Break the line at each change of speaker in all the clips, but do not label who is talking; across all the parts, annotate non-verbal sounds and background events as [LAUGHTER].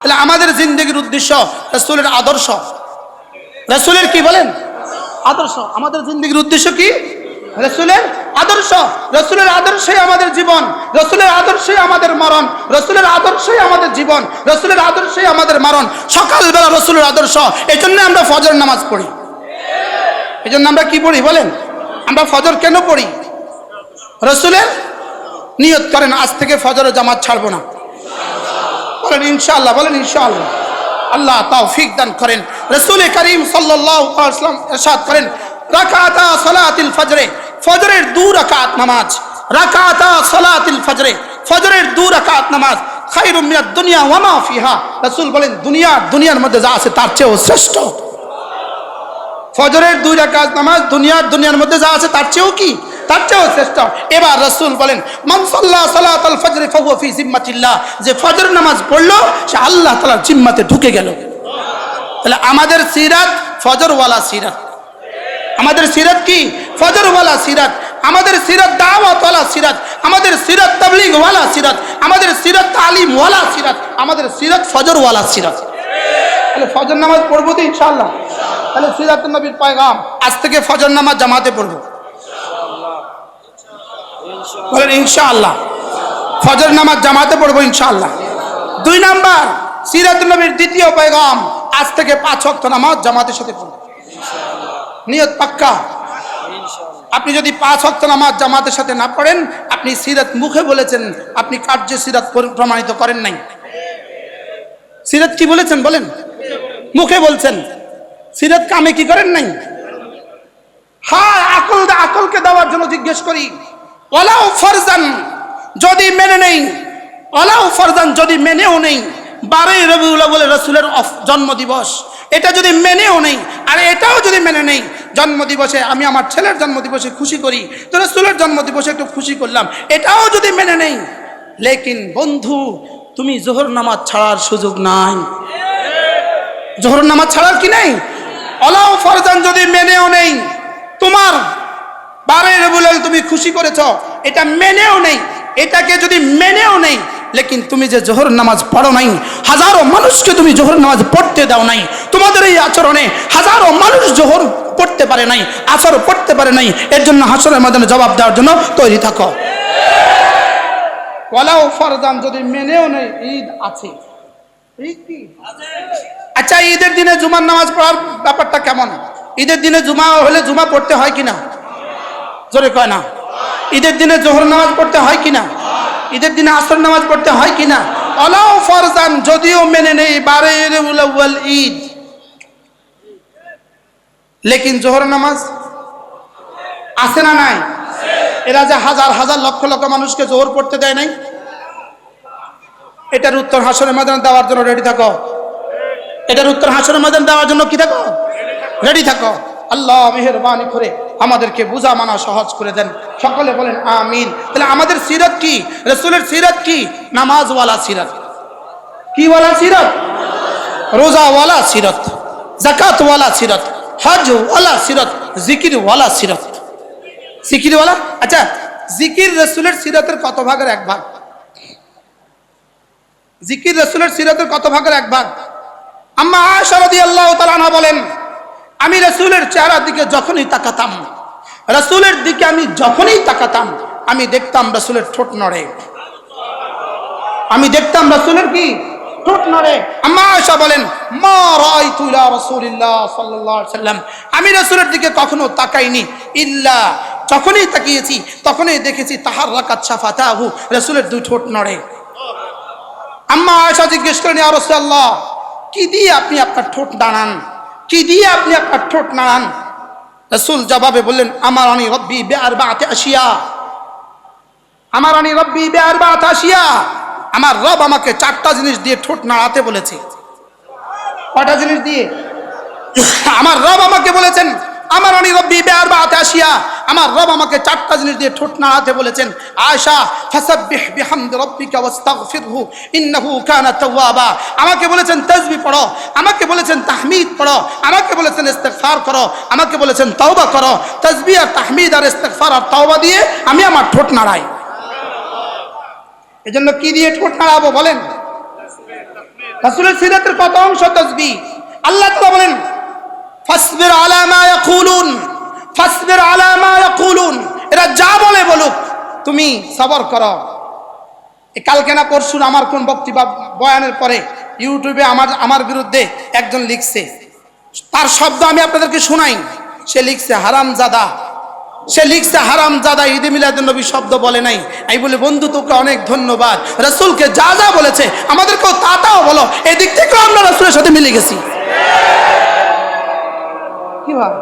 তাহলে আমাদের জিন্দগির উদ্দেশ্য রসুলের আদর্শ। রসুলের কি বলেন? আদর্শ। আমাদের জিন্দগির উদ্দেশ্য কি? রসুলের আদর্শ। রসুলের আদর্শই আমাদের জীবন। রসুলের আদর্শই আমাদের মরণ। রসুলের আদর্শই আমাদের জীবন। রসুলের আদর্শই আমাদের মরণ। সকালবেলা রসুলের আদর্শ। এই জন্য আমরা ফজর নামাজ পড়ি। এই জন্য আমরা কি পড়ি বলেন? আমরা ফজর কেন পড়ি? রসুলের নিয়ত করেন, আজ থেকে ফজরের জামাত ছাড়বো না। বলেন ইনশাআল্লাহ বলেন, ইনশাআল্লাহ। আল্লাহ তৌফিক দান করেন। রসুল করিম ওয়াসাল্লাম ইরশাদ করেন ফজরে ফজরের দু রাকাত নামাজ। রাকাতা সালাতিল ফজরে ফজরের দু রাকাত নামাজ। বলেন, দুনিয়া দুনিয়ার মধ্যে যা আছে তার চেয়েও শ্রেষ্ঠ। ফজরের দুই রাকাত নামাজ দুনিয়ার দুনিয়ার মধ্যে যা আছে তার চেয়েও কি? তার চেয়েও শ্রেষ্ঠ। এবার রসুল বলেন মানসাল্লাহ সালাত আল ফজরে ফি জিম্মাতিল্লাহ। যে ফজর নামাজ পড়ল, সে আল্লাহ তাআলার জিম্মাতে ঢুকে গেল। তাহলে আমাদের সিরাত ফজরওয়ালা সিরাত। আমাদের সিরাত কি? ফজরওয়ালা সিরাত। আমাদের সিরাত দাওয়াতওয়ালা সিরাত। আমাদের সিরাত তাবলিগওয়ালা সিরাত। আমাদের সিরাত তালিমওয়ালা সিরাত। আমাদের সিরাত ফজরওয়ালা সিরাত। তাহলে ফজর নামাজ পড়ব তো ইনশাআল্লাহ। তাহলে সিরাত নবীর পয়গাম। আজ থেকে ফজর নামাজ জামাতে পড়ব। বলেন, ইনশাআল্লাহ। ফজর নামাজ জামাতে পড়ব, ইনশাআল্লাহ। দুই নাম্বার সিরাত নবীর দ্বিতীয় পয়গাম আজ থেকে পাঁচ অক্ত নামাজ জামাতের সাথে পড়ব নিয়ত পাক্কা? আপনি যদি পাঁচ অক্ত নামাজ জামাতের সাথে না পড়েন, আপনি সিরাত মুখে বলেছেন, আপনি কার্যে সিরাত প্রমাণিত করেন নাই। সিরাত কি বলেছেন, বলেন? মুখে বলছেন। সিরাত কামে কি করেন নাই? হ্যাঁ আকল আকলকে দেওয়ার জন্য জিজ্ঞেস করি। ওলাও ফরজান যদি মেনে নেই ওলাও ফরজান যদি মেনেও নেই, বারোই রবিউল্লাহ বলে রসুলের জন্মদিবস, এটা যদি মেনেও নেই, আর এটাও যদি মেনে নেই, জন্মদিবসে আমি আমার ছেলের জন্মদিবসে খুশি করি, তো রসুলের জন্মদিবসে একটু খুশি করলাম, এটাও যদি মেনে নেই, লেকিন বন্ধু, তুমি জোহর নামাজ ছাড়ার সুযোগ নাই। জোহর নামাজ ছাড়ার কি নেই? অলাও ফরজান যদি মেনেও নেই, তোমার বারে রবুল তুমি খুশি করেছ। এটা মেনেও নেই। এটাকে যদি মেনেও নেই, লেকিন তুমি যে জোহর নামাজ পড়ো নাই, হাজারো মানুষকে তুমি জোহর নামাজ পড়তে দাও নাই, তোমাদের এই আচরণে হাজারো মানুষ জোহর পড়তে পারে নাই, আসর পড়তে পারে নাই, এর জন্য হাসরের মাধ্যমে জবাব দেওয়ার জন্য তৈরি থাকো। ওয়ালাও ফরজান, যদি মেনেও নেই, ঈদ আছে। আচ্ছা ঈদের দিনে জুমার নামাজ পড়ার ব্যাপারটা কেমন? ঈদের দিনে জুমা হলে জুমা পড়তে হয় কিনা? জোরে কয় না? ঈদের দিনে জোহর নামাজ পড়তে হয় কিনা ঈদের দিনে আসর নামাজ পড়তে হয় কিনা অলাও ফরজান, যদিও মেনে নেই বারে ঈদ। লেকিন জোহর নামাজ আছে না নাই? এরা যে হাজার হাজার লক্ষ লক্ষ মানুষকে জোহর পড়তে দেয় নাই? এটার উত্তর হাসনের মাদান দেওয়ার জন্য রেডি থাকো। এটার উত্তর হাসনের মাদান দেওয়ার জন্য কি থাকো? রেডি থাকো। আল্লাহ মেহরবানি করে আমাদেরকে বুঝা মানা সহজ করে দেন। সকলে বলেন, আমিন। তাহলে আমাদের সিরত কি? রসুলের সিরত কি? নামাজওয়ালা সিরত। কি ওয়ালা সিরত? রোজাওয়ালা সিরত। জাকাতওয়ালা সিরত। হজওয়ালা সিরত। জিকিরওয়ালা সিরত। জিকিরওয়ালা? আচ্ছা জিকির রসুলের সিরতের কত ভাগের এক ভাগ? জিকির রসুলের সিরতের কত ভাগের এক ভাগ? আম্মা আয়সা রাদিয়াল্লাহু তাআলা বলেন আমি রসুলের চেহারার দিকে যখনই তাকাতাম, রসুলের দিকে আমি যখনই তাকাতাম, আমি দেখতাম রসুলের ঠোঁট নড়ে। আমি দেখতাম রসুলের কি? ঠোঁট নড়ে। আম্মা আয়সা বলেন, মা রাআইতু ইলা রাসূলিল্লাহ আলাইহি সাল্লাম আমি রসুলের দিকে কখনো তাকাইনি, ইল্লা যখনই তাকিয়েছি, তখনই দেখেছি তাহার রাকাত শাফাতাহু। রসুলের দুই ঠোঁট নড়ে। আম্মা আয়সা জিজ্ঞেস করেন, ইয়া রাসূলুল্লাহ, কি দিয়ে আপনি আপনার ঠোঁট দাঁড়ান? কি দিয়ে আপনি আপনার ঠোঁট নাড়ান? রসুল জবাবে বললেন আমার আনি রব্বি বেআর বাতে আসিয়া আমার আনি রব্বি বেআর বাতে আসিয়া আমার রব আমাকে চারটা জিনিস দিয়ে ঠোঁট নাড়াতে বলেছে। কটা জিনিস দিয়ে? [LAUGHS] আমার রব আমাকে বলেছেন আমার আনি রব্বি বেআর বাতে আসিয়া আমার রব আমাকে চারটা জিনিস দিয়ে ঠোঁট নাড়াতে বলেছেন। আয়সা ফাসাব্বিহ বিহামদি রাব্বিকা ওয়াস্তাগফিরহু, ইন্নাহু কানা তাওয়াবা। আমাকে বলেছেন তাসবিহ পড়ো। আমাকে বলেছেন, তাহমিদ আমাকে বলেছেন ইস্তেগফার করো, আমাকে বলেছেন তওবা করো তাসবিহ আর তাহমিদ আর ইস্তেগফার আর তওবা দিয়ে আমি আমার ঠোঁট নাড়াই। দিয়ে ঠোঁট নাড়াবো বলেন? রাসূলের সিরাতের কত অংশ তসবি আল্লাহ বলেন, ফাসবির আলা মা ইয়াকুলুন, ফাসবির আলা মা ইয়াকুলুন। এরা যা বলে বলুক, তুমি সবর করো। কালকে না পরশুন আমার কোন বক্তৃ বা বয়ানের পরে ইউটিউবে আমার আমার বিরুদ্ধে একজন লিখছে তার শব্দ আমি আপনাদেরকে শোনাই। সে লিখছে হারাম জাদা সে লিখছে হারাম জাদা ঈদে মিলাদুন নবী শব্দ বলে নাই। আমি বলে, বন্ধু, তোকে অনেক ধন্যবাদ। রসুলকে যা যা বলেছে, আমাদেরকেও তা তাও বলো। এদিক থেকেও আমরা রসুলের সাথে মিলে গেছি। কি ভাই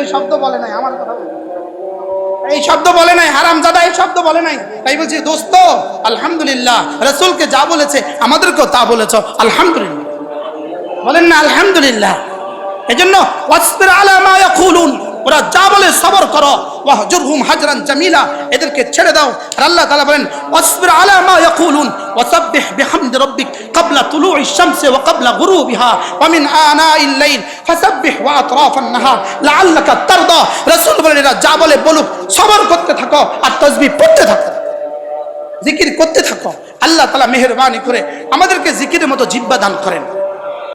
এই শব্দ বলে নাই, আমার কথা এই শব্দ বলে নাই হারাম জাদা এই শব্দ বলে নাই। তাই বলছি, দোস্ত, আলহামদুলিল্লাহ, রসুলকে যা বলেছে, আমাদেরকেও তা বলেছ। আলহামদুলিল্লাহ। বলেন না, আলহামদুলিল্লাহ। এজন্য ওয়াসবির আলা মা ওরা যা বলে সবর করো। ওয়াহজুরহুম হাজরান জামিলা, এদেরকে ছেড়ে দাও। আর আল্লাহ তাআলা বলেন, ওয়াসবির আলা মা ইয়াকুলুন, ওয়াসাব্বিহ বিহামদি রাব্বিক ক্বাবলা তুলুই শামসি ওয়া ক্বাবলা গুরুবিহা ওয়া মিন আনাইল লাইল, ফাসাব্বিহ ওয়া আতরাফান নাহার, লাআল্লাকা তারদা। রাসূল বলেন, এরা যা বলে বলুক, সবর করতে থাকো আর তাসবিহ পড়তে থাকো। জিকির করতে থাকো। আল্লাহ তাআলা মেহেরবানি করে আমাদেরকে জিকিরের মতো জিব্বা দান করেন।